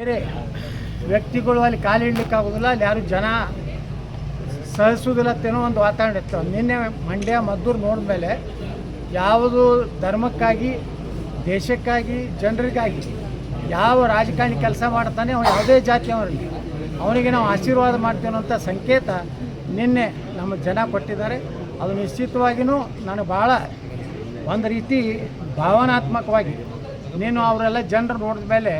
ಬೇರೆ ವ್ಯಕ್ತಿಗಳು ಅಲ್ಲಿ ಕಾಲಿಡ್ಲಿಕ್ಕೆ ಆಗೋದಿಲ್ಲ, ಅಲ್ಲಿ ಯಾರು ಜನ ಸಹಿಸೋದಿಲ್ಲ ಅನ್ನೋ ಒಂದು ವಾತಾವರಣ ಇತ್ತು. ನಿನ್ನೆ ಮಂಡ್ಯ, ಮದ್ದೂರು ನೋಡಿದ್ಮೇಲೆ ಯಾವುದು ಧರ್ಮಕ್ಕಾಗಿ, ದೇಶಕ್ಕಾಗಿ, ಜನರಿಗಾಗಿ ಯಾವ ರಾಜಕಾರಣಿ ಕೆಲಸ ಮಾಡ್ತಾನೆ, ಅವನು ಯಾವುದೇ ಜಾತಿಯವರಲ್ಲಿ ಅವನಿಗೆ ನಾವು ಆಶೀರ್ವಾದ ಮಾಡ್ತೇವೆ ಅಂತ ಸಂಕೇತ ನಿನ್ನೆ ನಮ್ಮ ಜನ ಕೊಟ್ಟಿದ್ದಾರೆ. ಅದು ನಿಶ್ಚಿತವಾಗಿಯೂ ನನಗೆ ಭಾಳ ಒಂದು ರೀತಿ ಭಾವನಾತ್ಮಕವಾಗಿ ನೀನು ಅವರೆಲ್ಲ ಜನರು ನೋಡಿದ ಮೇಲೆ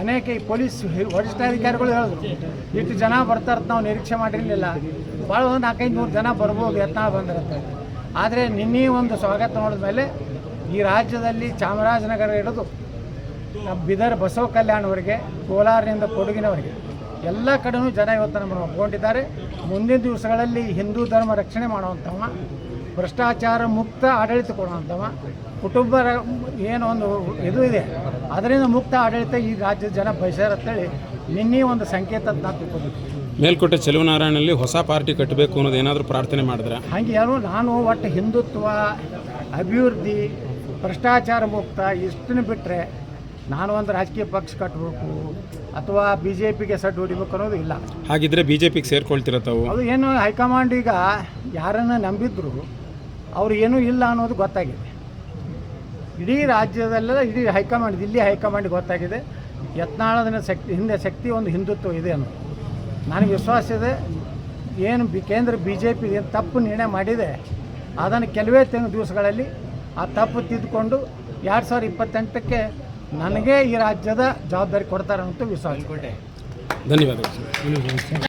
ಅನೇಕ ಈ ಪೊಲೀಸ್ ವರಿಷ್ಠಾಧಿಕಾರಿಗಳು ಹೇಳಿದ್ರು, ಇಷ್ಟು ಜನ ಬರ್ತಾರೆ ನಾವು ನಿರೀಕ್ಷೆ ಮಾಡಿರಲಿಲ್ಲ. ಭಾಳ ಒಂದು ನಾಲ್ಕೈದು ನೂರು ಜನ ಬರ್ಬೋದು ಯತ್ನ ಬಂದಿರುತ್ತೆ. ಆದರೆ ನಿನ್ನೆ ಒಂದು ಸ್ವಾಗತ ನೋಡಿದ ಮೇಲೆ ಈ ರಾಜ್ಯದಲ್ಲಿ ಚಾಮರಾಜನಗರ ಹಿಡಿದು ನಮ್ಮ ಬಿದರ್ ಬಸವ ಕಲ್ಯಾಣವರೆಗೆ ಕೋಲಾರದಿಂದ ಕೊಡಗಿನವರೆಗೆ ಎಲ್ಲ ಕಡೆಯೂ ಜನ ಇವತ್ತು ನಮ್ಮನ್ನು ಒಪ್ಕೊಂಡಿದ್ದಾರೆ. ಮುಂದಿನ ದಿವಸಗಳಲ್ಲಿ ಹಿಂದೂ ಧರ್ಮ ರಕ್ಷಣೆ ಮಾಡುವಂಥವ, ಭ್ರಷ್ಟಾಚಾರ ಮುಕ್ತ ಆಡಳಿತ ಕೊಡುವಂಥವ ಕುಟುಂಬ ಏನು ಒಂದು ಇದು ಇದೆ ಅದರಿಂದ ಮುಕ್ತ ಆಡಳಿತ ಈ ರಾಜ್ಯದ ಜನ ಬಯಸ್ಯಾರ ಅಂತೇಳಿ ನಿನ್ನೆ ಒಂದು ಸಂಕೇತ ನಾನು ಮೇಲ್ಕೋಟೆ ಚೆಲುವನಾರಾಯಣಲ್ಲಿ ಹೊಸ ಪಾರ್ಟಿ ಕಟ್ಟಬೇಕು ಅನ್ನೋದು ಏನಾದರೂ ಪ್ರಾರ್ಥನೆ ಮಾಡಿದ್ರೆ? ಹಾಗೆ ಯಾರು ನಾನು ಒಟ್ಟು ಹಿಂದುತ್ವ ಅಭಿವೃದ್ಧಿ ಭ್ರಷ್ಟಾಚಾರ ಮುಕ್ತ ಇಷ್ಟನ್ನು ಬಿಟ್ಟರೆ ನಾನು ಒಂದು ರಾಜಕೀಯ ಪಕ್ಷ ಕಟ್ಟಬೇಕು ಅಥವಾ ಬಿ ಜೆ ಪಿಗೆ ಸಡ್ಡು ಹೊಡಿಬೇಕು ಅನ್ನೋದು ಇಲ್ಲ. ಹಾಗಿದ್ರೆ ಬಿ ಜೆ ಪಿಗೆ ಸೇರ್ಕೊಳ್ತಿರ ತಾವು? ಅದು ಏನು ಹೈಕಮಾಂಡ್ ಈಗ ಯಾರನ್ನು ನಂಬಿದ್ರು ಅವ್ರು ಏನೂ ಇಲ್ಲ ಅನ್ನೋದು ಗೊತ್ತಾಗಿದೆ. ಇಡೀ ರಾಜ್ಯದಲ್ಲೆಲ್ಲ ಇಡೀ ಹೈಕಮಾಂಡ್, ದಿಲ್ಲಿ ಹೈಕಮಾಂಡ್ ಗೊತ್ತಾಗಿದೆ. ಯತ್ನಾಳದ ಶಕ್ತಿ ಹಿಂದೆ ಶಕ್ತಿ ಒಂದು ಹಿಂದುತ್ವ ಇದೆ ಅನ್ನೋದು. ನನಗೆ ವಿಶ್ವಾಸ ಇದೆ. ಏನು ಬಿ, ಕೇಂದ್ರ ಬಿ ಜೆ ಪಿ ಏನು ತಪ್ಪು ನಿರ್ಣಯ ಮಾಡಿದೆ, ಅದನ್ನು ಕೆಲವೇ ತಿಂಗಳು ದಿವಸಗಳಲ್ಲಿ ಆ ತಪ್ಪು ತಿದ್ದುಕೊಂಡು ಎರಡು ಸಾವಿರದ ಇಪ್ಪತ್ತೆಂಟಕ್ಕೆ ನನಗೆ ಈ ರಾಜ್ಯದ ಜವಾಬ್ದಾರಿ ಕೊಡ್ತಾರೆ ಅಂತ ವಿಶ್ವಾಸ. ಧನ್ಯವಾದಗಳು